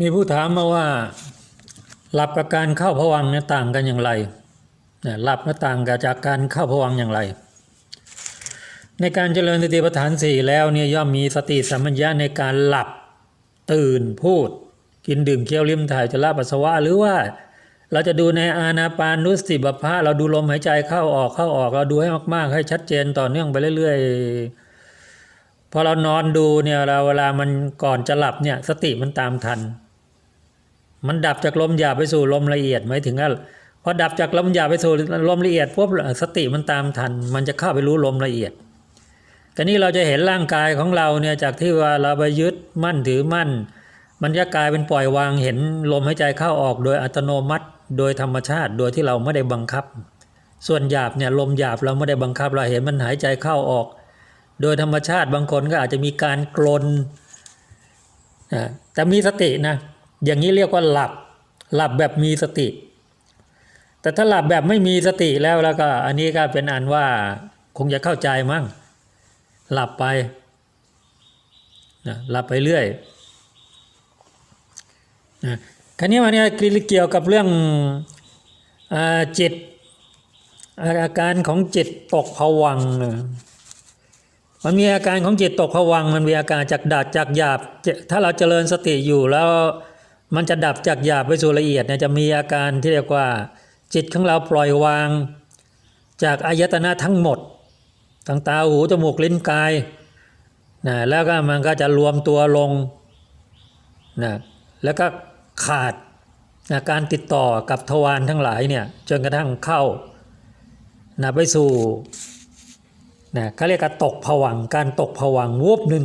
มีผู้ถามมาว่า หลับกับการเข้าผวังเนี่ยต่างกันอย่างไรเนี่ยหลับต่างกับจากการเข้าผวังอย่างไร ในการเจริญสติปัฏฐานสี่แล้วเนี่ยย่อมมีสติสัมปชัญญะในการหลับตื่นพูด กินดื่มเคี้ยวลิ้มถ่ายจะลาปัสสาวะหรือว่าเราจะดูในอานาปานุสติบัพพะเราดูลมหายใจเข้าออกเข้าออกเราดูให้มากๆ ให้ชัดเจนต่อเนื่องไปเรื่อยๆพอเรานอนดูเนี่ยเราเวลามันก่อนจะหลับเนี่ยสติมันตามทัน มันดับจากลมหยาบไปสู่ลมละเอียดหมายถึงว่าพอดับจากลมหยาบไปสู่ลมละเอียดปุ๊บสติมันตามทัน มันจะเข้าไปรู้ลมละเอียดแต่นี่เราจะเห็นร่างกายของเราเนี่ยจากที่ว่าเราไปยึดมั่นถือมั่น มันจะกลายเป็นปล่อยวางเห็นลมหายใจเข้าออกโดยอัตโนมัติ โดยธรรมชาติโดยที่เราไม่ได้บังคับ ส่วนหยาบเนี่ยลมหยาบเราไม่ได้บังคับเราเห็นมันหายใจเข้าออก โดยธรรมชาติบางคนก็อาจจะมีการกลนอ่าแต่มีสตินะ อย่างนี้เรียกว่าหลับ หลับแบบมีสติ แต่ถ้าหลับแบบไม่มีสติแล้วแล้วก็ อันนี้ก็เป็นอันว่าคงจะเข้าใจมั้งหลับไปนะหลับไปเรื่อยนะคราวนี้มาเนี่ยเกี่ยวกับเรื่องอจิตอาการของจิตตกผวังมันมีอาการของจิตตกผวังมันมีอาการจากดับจากหยาบ ถ้าเราเจริญสติอยู่แล้ว มันจะดับจากหยาบไปสู่ละเอียดเนี่ยจะมีอาการที่เรียกว่า จิตของเราปล่อยวาง จากอายตนะทั้งหมดทางตาหูจมูกลิ้นกายนะแล้วก็มันก็จะรวมตัวลงนะแล้วก็ขาดนะการติดต่อกับทวารทั้งหลายเนี่ยจนกระทั่งเข้านะไปสู่นะเขาเรียกการตกผวังการตกผวังวูบหนึ่ง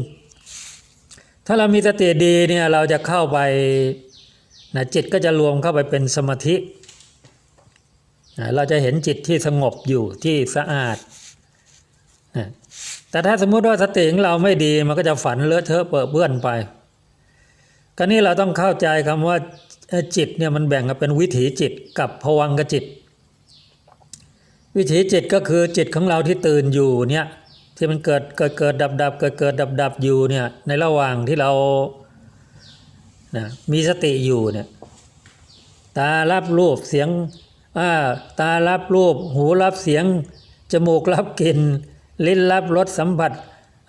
ถ้าเรามีสติดีเนี่ยเราจะเข้าไป นะจิตก็จะรวมเข้าไปเป็นสมาธินะเราจะเห็นจิตที่สงบอยู่ที่สะอาดนะแต่ถ้าสมมุติว่าสติของเราไม่ดีมันก็จะฝันเลอะเทอะเปื้อเปื้อนไปคราวนี้เราต้องเข้าใจคำว่าจิตเนี่ยมันแบ่งกันเป็นวิถีจิตกับภวังกจิต วิถีจิตก็คือจิตของเราที่ตื่นอยู่เนี่ยที่มันเกิดเกิดเกิดดับดับเกิดเกิดดับดับอยู่เนี่ยในระหว่างที่เรา นะมีสติอยู่เนี่ยตารับรูปเสียงาตารับรูป หูรับเสียง จมูกรับกลิ่นลิ้นรับรสสัมผัส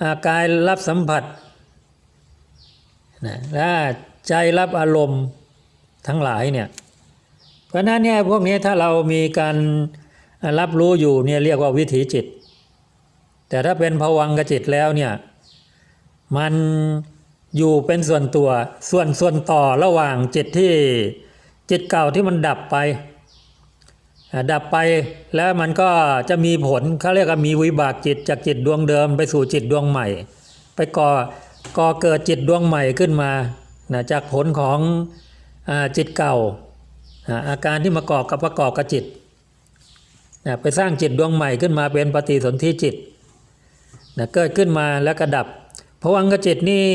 ากายรับสัมผัสนะและใจรับอารมณ์ทั้งหลายเนี่ยเพราะนั้นเนี่ยพวกนี้ถ้าเรามีการรับรู้อยู่เนี่ยเรียกว่าวิถีจิต แต่ถ้าเป็นภวังกจิตแล้วเนี่ยมัน อยู่เป็นส่วนตัว ส่วนส่วนต่อระหว่างจิตที่จิตเก่าที่มันดับไป ดับไปแล้วมันก็จะมีผลเขาเรียกว่ามีวิบากจิตจากจิตดวงเดิม ไปสู่จิตดวงใหม่ ไปก่อก่อเกิดจิตดวงใหม่ขึ้นมานะจากผลของอจิตเก่าอ่าอาการที่มาก่อกับประกอบกับจิตนะไปสร้างจิตดวงใหม่ขึ้นมาเป็นปฏิสนธิจิตนะเกิดขึ้นมาแล้วก็ดับ พวังกจิตนี่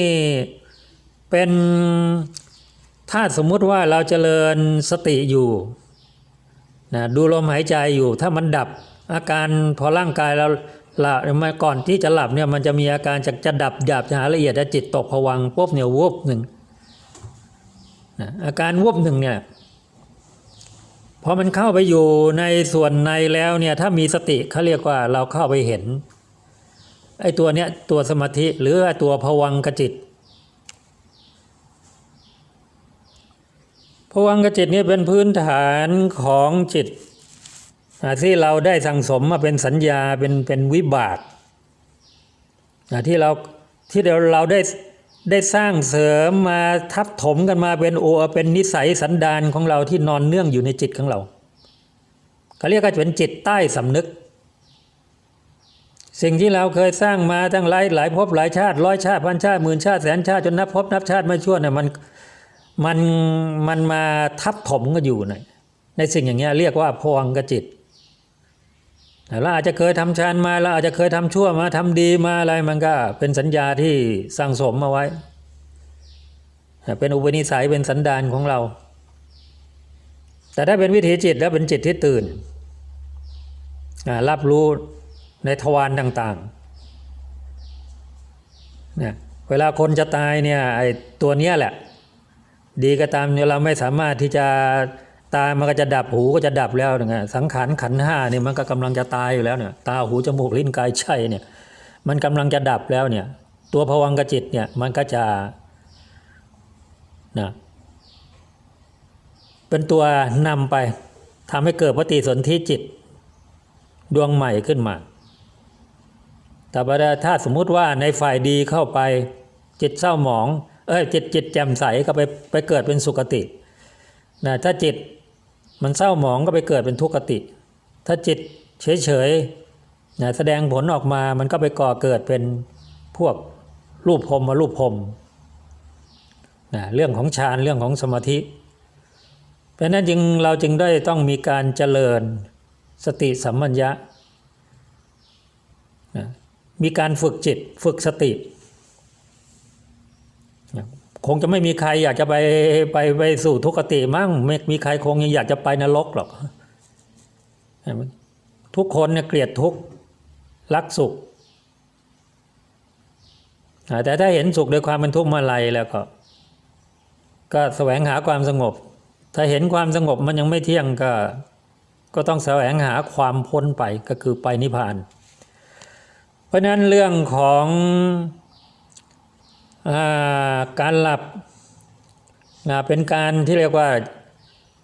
เป็นถ้าสมมุติว่าเราเจริญสติอยู่นะดูลมหายใจอยู่ ถ้ามันดับอาการพอร่างกายเราหลับมาก่อนที่จะหลับเนี่ยมันจะมีอาการจะจะดับหยาบจะหาละเอียดจิตตกผวังปุ๊บเนี่ยวูบหนึ่งนะอาการวูบหนึ่งเนี่ยพอมันเข้าไปอยู่ในส่วนในแล้วเนี่ยถ้ามีสติเขาเรียกว่าเราเข้าไปเห็น ไอ้ตัวเนี้ยตัวสมาธิหรือตัวผวังกจิตผวังกจิตนี่เป็นพื้นฐานของจิตที่เราได้สั่งสมมาเป็นสัญญาเป็นเป็นวิบากที่เราที่เราเราได้ได้สร้างเสริมมาทับถมกันมาเป็นโอเป็นนิสัยสันดานของเราที่นอนเนื่องอยู่ในจิตของเราเขาเรียกว่าเป็นจิตใต้สำนึก สิ่งที่เราเคยสร้างมาตั้งหลายหลายภพหลายชาติร้อยชาติพันชาติหมื่นชาติแสนชาติจนนับภพนับชาติไม่ชั่วเนี่ยมันมันมันมาทับถมกันอยู่ในในสิ่งอย่างเงี้ยเรียกว่าพวังกจิตเราอาจจะเคยทำฌานมาเราอาจจะเคยทำชั่วมาทำดีมาอะไรมันก็เป็นสัญญาที่สั่งสมมาไว้ เป็นอุปนิสัยเป็นสันดานของเรา แต่ถ้าเป็นวิถีจิตแล้วเป็นจิตที่ตื่นรับรู้ ในทวารต่างๆเนี่ยเวลาคนจะตายเนี่ยไอ้ตัวเนี้ยแหละ ดีก็ตามเราไม่สามารถที่จะตามันก็จะดับหูก็จะดับแล้วเนี่ยสังขารขันห้าเนี่ยมันก็กำลังจะตายอยู่แล้วเนี่ยตาหูจมูกลิ้นกายใจเนี่ยมันกำลังจะดับแล้วเนี่ยตัวภวังกจิตเนี่ยมันก็จะนะเป็นตัวนำไปทำให้เกิดปฏิสนธิจิต ดวงใหม่ขึ้นมา แต่ว่าถ้าสมมุติว่าในฝ่ายดีเข้าไปจิตเศร้าหมอง เอ้ยจิตจิตแจ่มใสก็ไปไปเกิดเป็นสุคตินะถ้าจิตมันเศร้าหมองก็ไปเกิดเป็นทุกขติ ถ้าจิตเฉยๆนะแสดงผลออกมามันก็ไปก่อเกิดเป็นพวกรูปพรมมารูปพรมนะเรื่องของฌานเรื่องของสมาธิ เพราะฉะนั้นจึงเราจึงได้ต้องมีการเจริญสติสัมมัญญะนะ มีการฝึกจิตฝึกสติ คงจะไม่มีใครอยากจะไปไปไปสู่ทุกขติมั้งไม่มีใครคงยังอยากจะไปนรกหรอก ทุกคนเนี่ยเกลียดทุกข์รักสุข แต่ถ้าเห็นสุขโดยความเป็นทุกข์เมื่อไรแล้วก็ ก็แสวงหาความสงบ ถ้าเห็นความสงบมันยังไม่เที่ยงก็ ก็ต้องแสวงหาความพ้นไปก็คือไปนิพพาน เพราะนั้นเรื่องของอาการหลับนะเป็นการที่เรียกว่า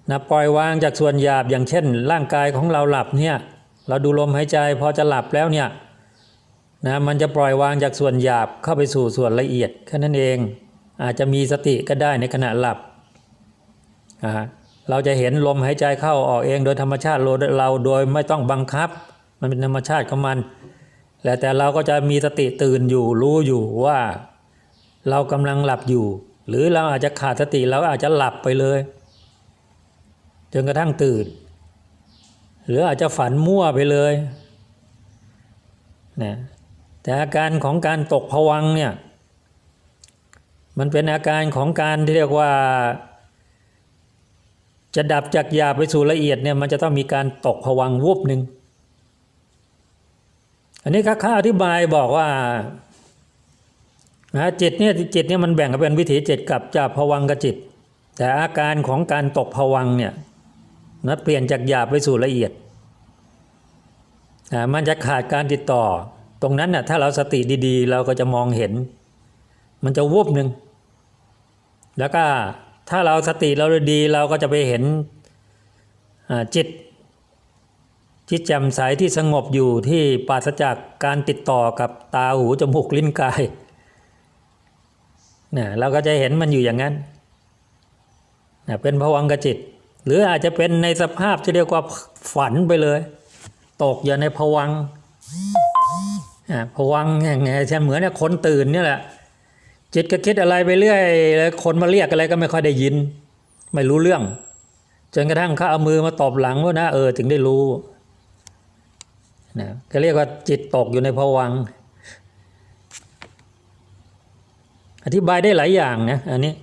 นะปล่อยวางจากส่วนหยาบอย่างเช่น ร่างกายของเราหลับเนี่ยเราดูลมหายใจพอจะหลับแล้วเนี่ยนะมันจะปล่อยวางจากส่วนหยาบเข้าไปสู่ส่วนละเอียดแค่นั้นเองอาจจะมีสติก็ได้ในขณะหลับเราจะเห็นลมหายใจเข้าออกเองโดยธรรมชาติเราโดยไม่ต้องบังคับ มันเป็นธรรมชาติของมัน แต่แต่เราก็จะมีสติตื่นอยู่รู้อยู่ว่า เรากำลังหลับอยู่ หรือเราอาจจะขาดสติเราอาจจะหลับไปเลยจนกระทั่งตื่น หรืออาจจะฝันมั่วไปเลยนะแต่อาการของการตกผวังเนี่ยมันเป็นอาการของการที่เรียกว่า จะดับจากหยาบไปสู่ละเอียดเนี่ยมันจะต้องมีการตกผวังวูบหนึ่ง อันนี้ข้าอธิบายบอกว่านะจิตเนี่ยจิตเนี่ยมันแบ่งเป็นวิถีจิตกับจากผวังกับจิต แต่อาการของการตกผวังเนี่ยนะเปลี่ยนจากหยาบไปสู่ละเอียดนะมันจะขาดการติดต่อ ตรงนั้นน่ะถ้าเราสติดีๆ เราก็จะมองเห็น มันจะวูบหนึ่งแล้วก็ถ้าเราสติเราดีเราก็จะไปเห็นจิต ที่แจ่มใสที่สงบอยู่ที่ปราศจากการติดต่อกับตาหูจมูกลิ้นกายเนี่ยเราก็จะเห็นมันอยู่อย่างนั้นเนี่ยเป็นภวังกจิต หรืออาจจะเป็นในสภาพที่เรียกว่าฝันไปเลย ตกอยู่ในภวังค์อ่าภวังอย่างไงเช่นเหมือนเนี่ยคนตื่นเนี่ยแหละ จิตก็คิดอะไรไปเรื่อยแล้วคนมาเรียกอะไรก็ไม่ค่อยได้ยิน ไม่รู้เรื่อง จนกระทั่งเขาเอามือมาตอบหลังว่านะเออถึงได้รู้ นะก็เรียกว่าจิตตกอยู่ในภวังอธิบายได้หลายอย่างนะอันนี้